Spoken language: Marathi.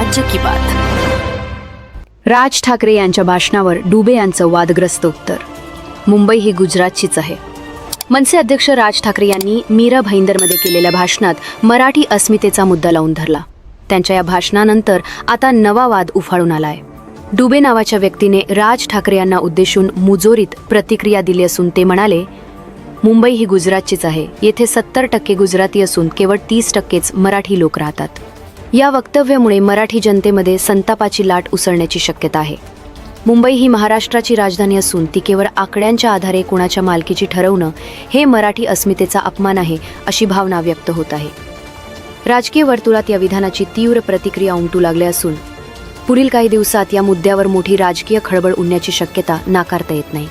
राज्य की बात. राज ठाकरे यांच्या भाषणावर डुबे यांचं वादग्रस्त उत्तर. मुंबई ही गुजरातचीच आहे. मनसे अध्यक्ष राज ठाकरे यांनी मीरा भाईंदरमध्ये केलेल्या भाषणात मराठी अस्मितेचा मुद्दा लावून धरला. त्यांच्या या भाषणानंतर आता नवा वाद उफाळून आलाय. डुबे नावाच्या व्यक्तीने राज ठाकरे यांना उद्देशून मुजोरीत प्रतिक्रिया दिली असून ते म्हणाले मुंबई ही गुजरातचीच आहे. येथे सत्तर टक्के गुजराती असून केवळ तीस टक्केच मराठी लोक राहतात. या वक्तव्यामुळे मराठी जनतेमध्ये संतापाची लाट उसळण्याची शक्यता आहे. मुंबई ही महाराष्ट्राची राजधानी असून ती केवळ आकड्यांच्या आधारे कुणाच्या मालकीची ठरवणं हे मराठी अस्मितेचा अपमान आहे अशी भावना व्यक्त होत आहे. राजकीय वर्तुळात या विधानाची तीव्र प्रतिक्रिया उमटू लागल्या असून पुढील काही दिवसात या मुद्द्यावर मोठी राजकीय खळबळ उडण्याची शक्यता नाकारता येत नाही.